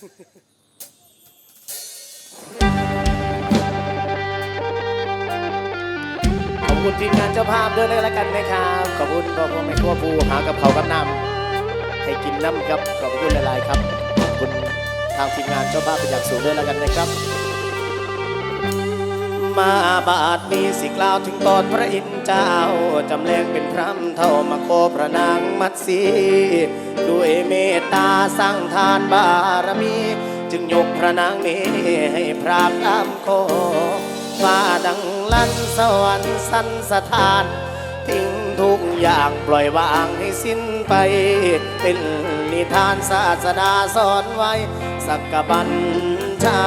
ขอบคุณทีมงานเจ้าภาพด้วยแล้วกันนะครับ ขอบคุณพ่อพ่อแม่ครัวผู้หากับเขากับน้ำให้กินน้ำครับ ขอบคุณหลาย ๆ ครับ ขอบคุณทางทีมงานเจ้าภาพเป็นอย่างสูงด้วยแล้วกันนะครับ มาบาทนี้สิกล่าวถึงตอนพระอินทร์เจ้า จำแรงเป็นพรำเท่ามาโคพระนางมัตสีด้วยเมตตาสร้างทานบารมี จึงยกพระนางนี้ให้พรากตามโคฟ้าดังลั่นสวรรค์สันสถาน ทิ้งทุกอย่างปล่อยวางให้สิ้นไป เป็นนิทานศาสดาสอนไว้ สักกบัญชา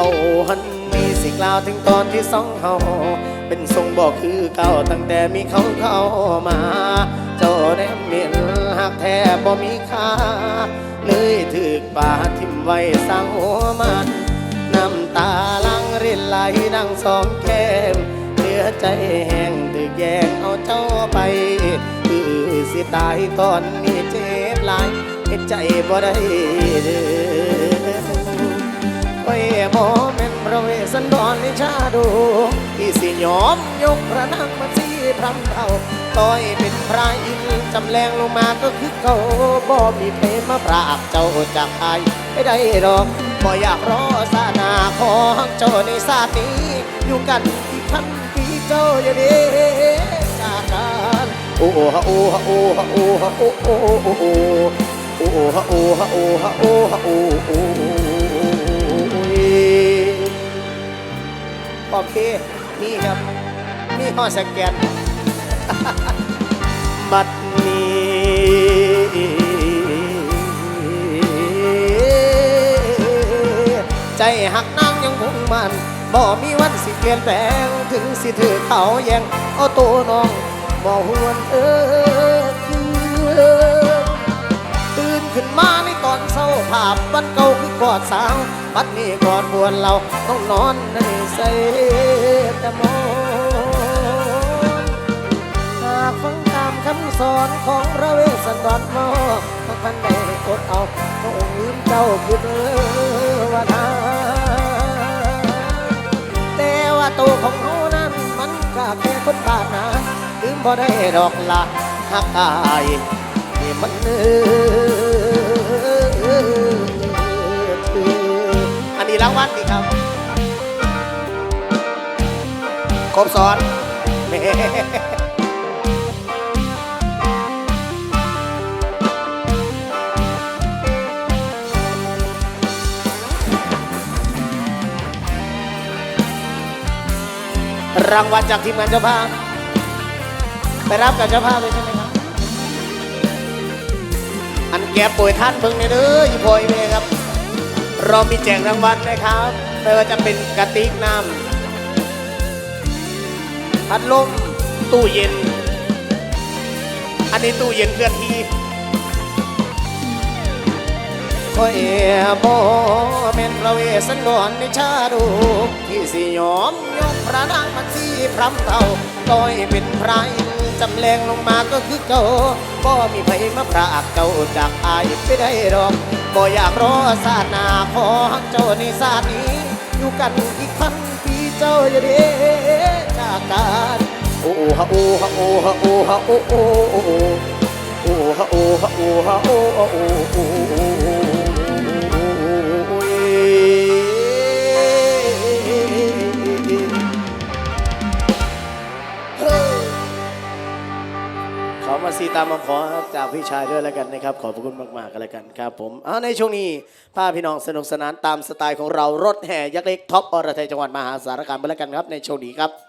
าหันมีสิกล่าวถึงตอนที่สองเฮาเป็นทรงบอกคือเก่าตั้งแต่มีเขาเข้ามา เจ้าได้เมียนหักแท้บ่มีค่าเลยถึกป่าทิมไว้สร้างหัวมันน้ำตาลังรินไหลดังสองแก้มเหลือใจแห้งถึกแยงเอาเจ้าไปคือสิตายตอนนี้เจ็บหลายเฮ็ดใจบ่ได้เด้อ โอ้ยหมอแม่นพระเวสสันดรในชาดูที่สิยอมยกพระนางมาสีพรำเท่าต้อยเป็นพระอินทร์จำแรงลงมาก็คือเขาบ่มีเพมาปรากเจ้าจากอายไม่ได้ดอกบ่อยากรอสานาของเจ้าในชาตินี้ อยู่กันอีกพันปีเจ้าอย่าเด้จากกันโอ้ฮะโอ้ฮะโอ้ฮะโอ้ฮะโอ้โอ้โอ้โอ้โอ้ฮะโอ้ฮะโอ้ฮะโอ้โอ้ โอเคนี่ครับ นี่ข้อสแกน บัดนี้ใจหักนางยังคงมันบ่มีวันสิเปลี่ยนแปลง ถึงสิถือเขาแยงเอาตัวน้องบ่หวนเออคือตื่นขึ้นมาในตอนเศร้าภาพวันเก่าคือกอดสาวบัดนี้กอดบวนเราต้องนอนในใส่ต่มอนหากฟังตามคำสอนของพระเวสสันดรมอมันพันได้อดเอาต้องลืมเจ้าคือเอว่าาแต่ว่าตัวของเขานั้นมันก็แค่คนบ้านนาลืมบ่ได้ดอกละหักอายนี่มันเออ ครบซ้อนรางวัลจากทีมงานเจ้าภาพ ไปรับกับเจ้าภาพเลยใช่ไหมครับ อันแกป่วยท่านเพิ่งเนี่ยเด้อยู่พอยเมครับ เรามีแจกรางวัลนะครับ ไม่ว่าจะเป็นกระติกน้ำ พัดลมตู้เย็น อันนี้ตู้เย็นเคลื่อนที่ก็เอบอเมนพระเวสสันดรในชาดูที่สิยอมยกพระนางมันสีพรำเท่าต้อยเป็นพระอินทร์จำแรงลงมาก็คือเจ้าบ่มีไผมาพรากเจ้าจากอายไปได้ดอกบ่อยากรอศาสนาของเจ้าในศาสนี้ อยู่กันอีกพันปีเจ้าอย่าเด้ ฮะโอฮะโอฮะโอฮะโอโอโอโอฮะโอฮะโอฮะโอโอโอโอขอมาซีตามมาขอจากพี่ชายด้วยแล้วกันนะครับ ขอบพระคุณมากๆกันแล้วกันครับผมเอาในช่วงนี้พาพี่น้องสนุกสนานตามสไตล์ของเรารถแห่ยักษ์เล็กท็อปอรไทยจังหวัดมหาสารคามไปแล้วกันครับในช่วงนี้ครับ